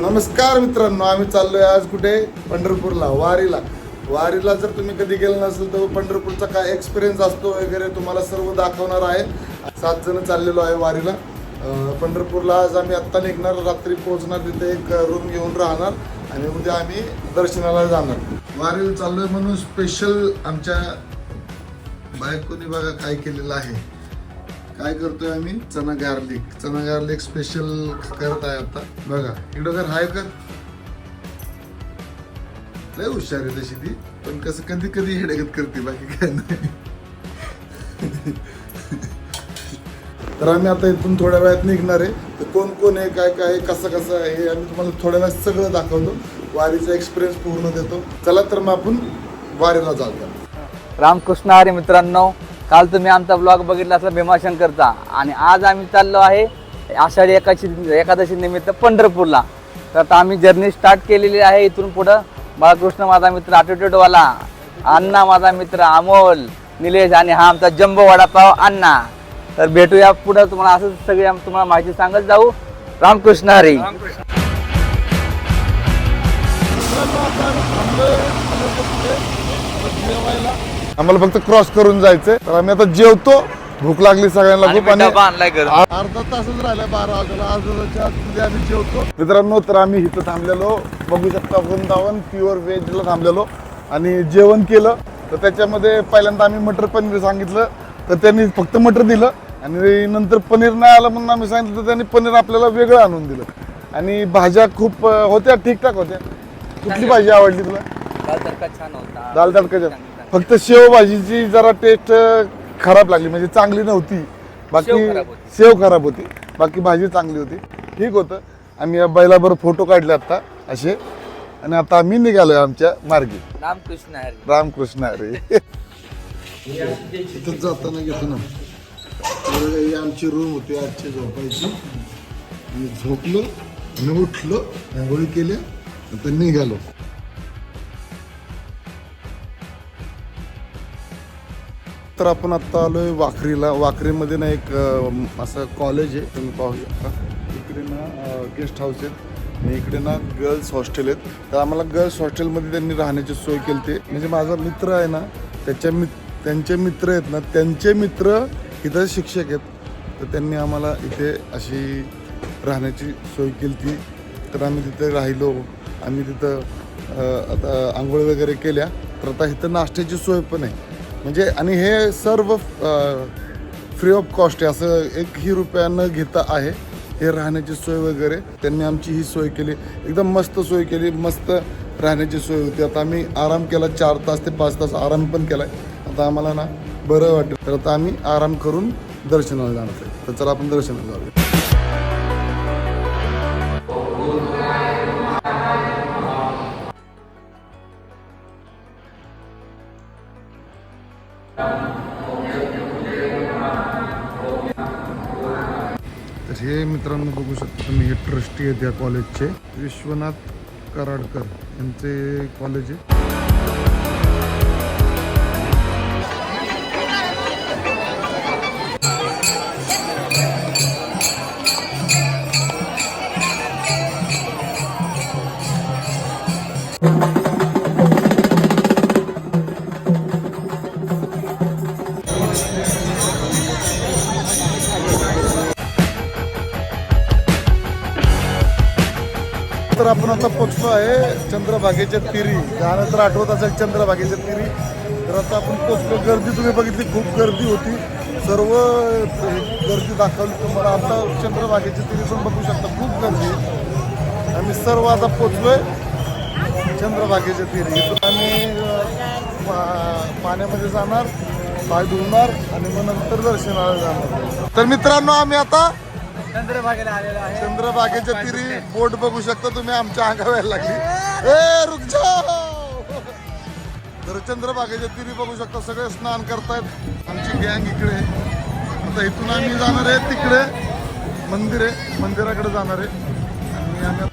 नमस्कार मित्रांनो आम्ही चाललोय आज कुठे? पंढरपूरला वारीला. वारीला जर तुम्ही कधी गेलं नसेल तर पंढरपूरचा काय एक्सपिरियन्स असतो वगैरे तुम्हाला सर्व दाखवणार आहे. सात जण चाललेलो आहे वारीला. पंढरपूरला आज आम्ही आत्ता निघणार रात्री पोहोचणार तिथे एक रूम घेऊन राहणार आणि उद्या आम्ही दर्शनाला जाणार. वारीला चाललोय म्हणून स्पेशल आमच्या बायकोनी बघा काय केलेलं आहे. काय करतोय आम्ही? Chana garlic chana garlic special करत आहे आता. बघा इकडं कर हाय कर लय हुशार आहे तशी ती. पण कसं कधी कधी हेडगत करते बाकी काय नाही. तर आम्ही आता इथून थोड्या वेळात निघणार आहे. तर कोण कोण आहे काय काय आहे, कसं कसं आहे हे आम्ही तुम्हाला थोड्या वेळात सगळं दाखवतो. वारीचा एक्सपिरियन्स पूर्ण देतो. चला तर मग आपण वारीला जाऊया. रामकृष्ण हरी मित्रांनो काल तुम्ही आमचा ब्लॉग बघितला असला भीमाशंकरचा. आणि आज आम्ही चाललो आहे आषाढी एकाशी एकादशी निमित्त पंढरपूरला. तर आता आम्ही जर्नी स्टार्ट केलेली आहे इथून पुढं. बाळकृष्ण माझा मित्र आटोटेटोवाला अण्णा माझा मित्र अमोल निलेश आणि हा आमचा जम्बो वडापाव अण्णा. तर भेटूया पुढं. तुम्हाला असं सगळी तुम्हाला माहिती सांगत जाऊ. रामकृष्ण हरी. आम्हाला फक्त क्रॉस करून जायचंय. तर आम्ही आता जेवतो. भूक लागली सगळ्यांना खूप आणि अर्धा तासच राहिला बारा वाजता. अर्धा आम्ही जेवतो. मित्रांनो तर आम्ही इथं थांबलेलो. बघू शकता वृंदावन प्युअर व्हेजला थांबलेलो. आणि जेवण केलं. तर त्याच्यामध्ये पहिल्यांदा आम्ही मटर पनीर सांगितलं. तर त्यांनी फक्त मटर दिलं. आणि नंतर पनीर नाही आलं म्हणून आम्ही सांगितलं तर त्यांनी पनीर आपल्याला वेगळं आणून दिलं. आणि भाज्या खूप होत्या ठीकठाक होत्या. कुठली भाजी आवडली तुला? दाल तडका छान होता. दाल तडकाच्या फक्त शेव भाजीची जरा टेस्ट खराब लागली म्हणजे चांगली नव्हती. बाकी शेव खराब होती. शेव खराब होती. बाकी भाजी चांगली होती. ठीक होतं. आम्ही या बैलाबरोबर फोटो काढले आता असे. आणि आता आम्ही निघालोय आमच्या मार्गी. रामकृष्ण हरी. रामकृष्ण अरे इथं जाताना घेतो ना. ही आमची रूम होती आजची झोपायची. झोपलो आणि उठलो आंघोळी केल्या आता निघालो. तर आपण आत्ता आलो आहे वाखरीला. वाखरीमध्ये ना एक असं कॉलेज आहे. तुम्ही पाहू शकता. इकडे ना गेस्ट हाऊस आहेत. आणि इकडे ना गर्ल्स हॉस्टेल आहेत. तर आम्हाला गर्ल्स हॉस्टेलमध्ये त्यांनी राहण्याची सोय केली ते म्हणजे माझा मित्र आहे ना त्याच्या मित त्यांचे मित्र आहेत ना त्यांचे मित्र इथं शिक्षक आहेत. तर त्यांनी आम्हाला इथे अशी राहण्याची सोय केली ती तर आम्ही तिथे राहिलो. आम्ही तिथं आता आंघोळ वगैरे केल्या. तर आता इथं नाश्त्याची सोय पण आहे. म्हणजे आणि हे सर्व फ्री ऑफ कॉस्ट आहे. असं एकही रुपया न घेता आहे हे राहण्याची सोय वगैरे. त्यांनी आमची ही सोय केली. एकदम मस्त सोय केली. मस्त राहण्याची सोय होती. आता आम्ही आराम केला चार तास ते पाच तास. आराम पण केला आहे आता आम्हाला ना बरं वाटेल. तर आता आम्ही आराम करून दर्शनाला जाणार आहे. तर चला आपण दर्शनाला जाऊया. हे मित्रांनो बघू शकता तुम्ही हे ट्रस्टी आहेत या कॉलेजचे विश्वनाथ कराडकर यांचे कॉलेज आहे. आपण आता पोचलो आहे चंद्रभागेच्या तिरी. गाणं आठवत असेल चंद्रभागेच्या तिरी. तर आता आपण पोचलो. गर्दी तुम्ही बघितली खूप गर्दी होती. सर्व गर्दी दाखवली. तुम्हाला आता चंद्रभागेच्या तिरी पण बघू शकता. खूप गर्दी. आम्ही सर्व आता पोचलोय चंद्रभागेच्या तिरी. इथून आम्ही पाण्यामध्ये जाणार पाय धुवणार आणि मग नंतर दर्शनाला जाणार. तर मित्रांनो आम्ही आता चंद्रभागेला आलेला आहे. चंद्रभागेच्या तिरी बोट बघू शकता तुम्ही आमच्या अंगावर लागली. ए! रुक जाओ तर चंद्रभागेच्या तिरी बघू शकता सगळे स्नान करतायत. आमची गँग इकडे. आता इथून आम्ही जाणार आहे तिकडे. मंदिर आहे मंदिराकडे जाणार आहे. आणि आम्ही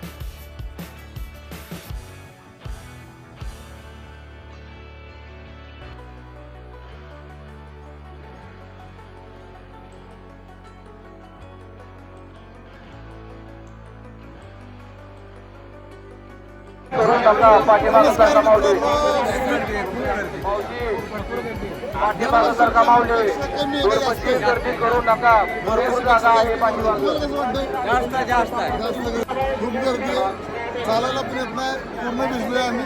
करून टाका. पाठीमागं सरका माऊली पाठीमागं सरका माऊली दोन पस्तीस गर्दी करू नका. भरपूर जागा आहे पाठीमागं. जास्त जास्त. खूप गर्दी आहे. चालायला प्रयत्न आहे. पूर्ण भिजलोय आम्ही.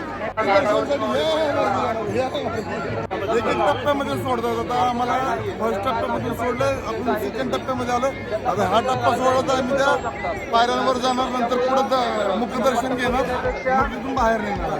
एक एक टप्प्यामध्ये सोडतात आता आम्हाला फर्स्ट टप्प्यामध्ये सोडलं आपण सेकंड टप्प्यामध्ये आलो आता हा टप्पा सोडला तर आम्ही त्या पायऱ्यांवर जाणार. नंतर पुढे मुखदर्शन घेणार. मग तिथून बाहेर निघणार.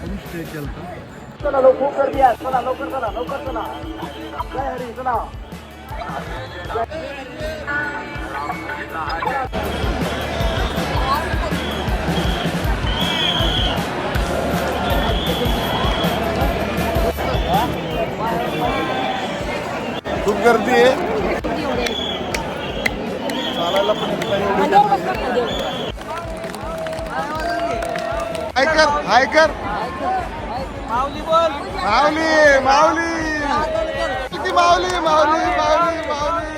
आपण स्टे केला चला लवकर गर्दी आहे चला लवकर चला लवकर चला जय हरी चला खूप गर्दी आहे चालायला पण एवढी. हाय कर हाय कर माऊली बोल. माऊली माऊली. किती माऊली माऊली माऊली माऊली.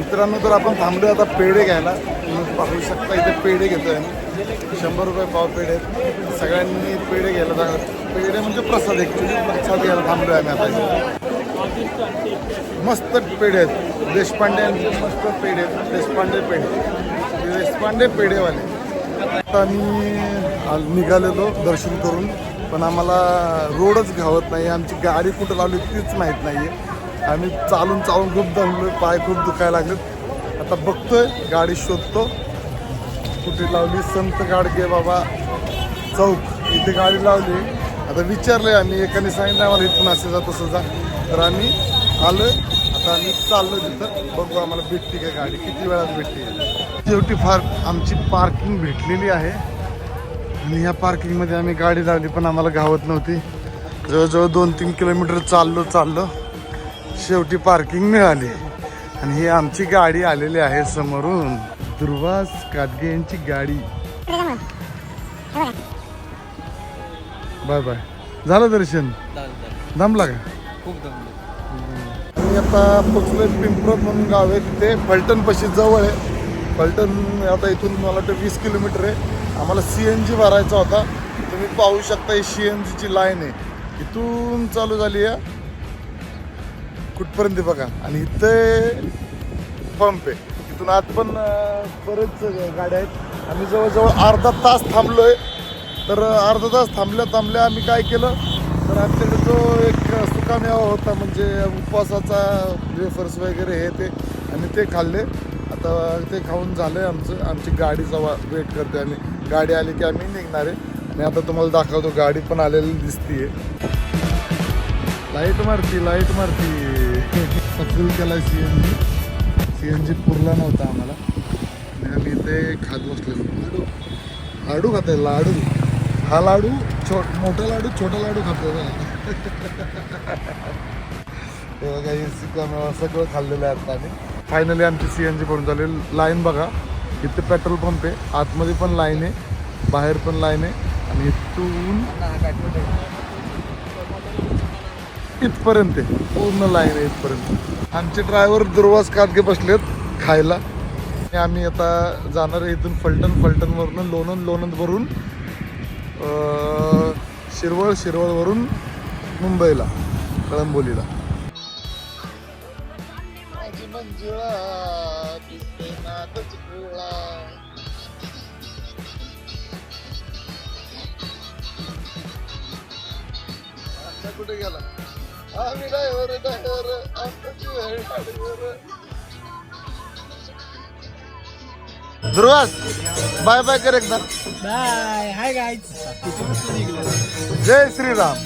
मित्रांनो तर आपण थांबलो आता पेढे घ्यायला. पाहू शकता इथे पेढे घेतोय आम्ही. शंभर रुपये पाव पेढे आहेत. सगळ्यांनी पेढे घ्यायला जा- पेढे म्हणजे प्रसाद एक प्रसाद घ्यायला थांबलो आहे आम्ही आता मस्त पेढे आहेत. देशपांडे मस्त पेढे आहेत. देशपांडे पेढे. देशपांडे पेढेवाले. आता आम्ही निघालेलो दर्शन करून पण आम्हाला रोडच घावत नाही आमची गाडी कुठं लावली तीच माहीत नाही आहे आम्ही चालून चालून खूप दमलो पाय खूप दुखायला लागलेत आता बघतोय गाडी शोधतो. कुठे लावली? संत गाडगे बाबा चौक. इथे गाडी लावली. आता विचारलंय आम्ही एकाने सांगितलं आम्हाला इथून असं जा तसं जा. तर आम्ही आलोय. आता आम्ही चाललो तिथं. बघू आम्हाला भेटते का गाडी. किती वेळात भेटते? शेवटी फार आमची पार्किंग भेटलेली आहे. आणि ह्या पार्किंगमध्ये आम्ही गाडी लावली पण आम्हाला गावत नव्हती. जवळजवळ दोन तीन किलोमीटर चाललो चाललो. शेवटी पार्किंग मिळाली. आणि ही आमची गाडी आलेली आहे समोरून. दुर्वास काटगे यांची गाडी. Bye bye. झालं दर्शन? दमला का? खूप मी आता पोचलोय पिंपरत म्हणून गाव आहे तिथे. फलटण पशी जवळ आहे. फलटण आता इथून मला वाटतं वीस किलोमीटर आहे. आम्हाला सी एन जी भरायचा होता. तुम्ही पाहू शकता ही सी एन जीची लाईन आहे. इथून चालू झाली आहे. कुठपर्यंत बघा. आणि इथे पंप आहे. इथून आत पण बरेच गाड्या आहेत. आम्ही जवळजवळ अर्धा तास थांबलोय. तर अर्धा तास थांबल्या थांबल्या आम्ही काय केलं? तर आमच्याकडे जो एक सुकामेवा होता म्हणजे उपवासाचा वेफर्स वगैरे हे ते. आणि ते खाल्ले. आता ते खाऊन झालंय आमचं. आमची गाडीचा वा वेट करते आम्ही. गाडी आली की आम्ही निघणार आहे. आणि आता तुम्हाला दाखवतो गाडी पण आलेली दिसतीये. लाइट मारती लाइट मारती. फुल केला C N G C N G पुरला नव्हता आम्हाला. आणि आम्ही इथे खात बसलेलो. लाडू लाडू खात लाडू. हा लाडू छो मोठा लाडू छोटा लाडू खातो तेव्हा काही सगळं खाल्लेलं आहे आता आम्ही. फायनली आमची सी एन जी पडून झाली. लाईन बघा. इथे पेट्रोल पंप आहे. आतमध्ये पण लाईन आहे. बाहेर पण लाईन आहे. आणि इथून इथपर्यंत आहे. पूर्ण लाईन आहे इथपर्यंत. आमचे ड्रायव्हर दुर्वास काटके बसलेत खायला. आणि आम्ही आता जाणार आहे इथून फलटण फलटणवरून लोणंद लोणंदवरून शिरवळ शिरवळवरून मुंबईला कळंबोलीला. कुठे गेला? आम्ही ड्रायव्हर ड्रायव्हर आमची वेळ गाडीवर. ध्रुवास बाय बाय कर एकदा बाय हाय गाईज जय श्रीराम.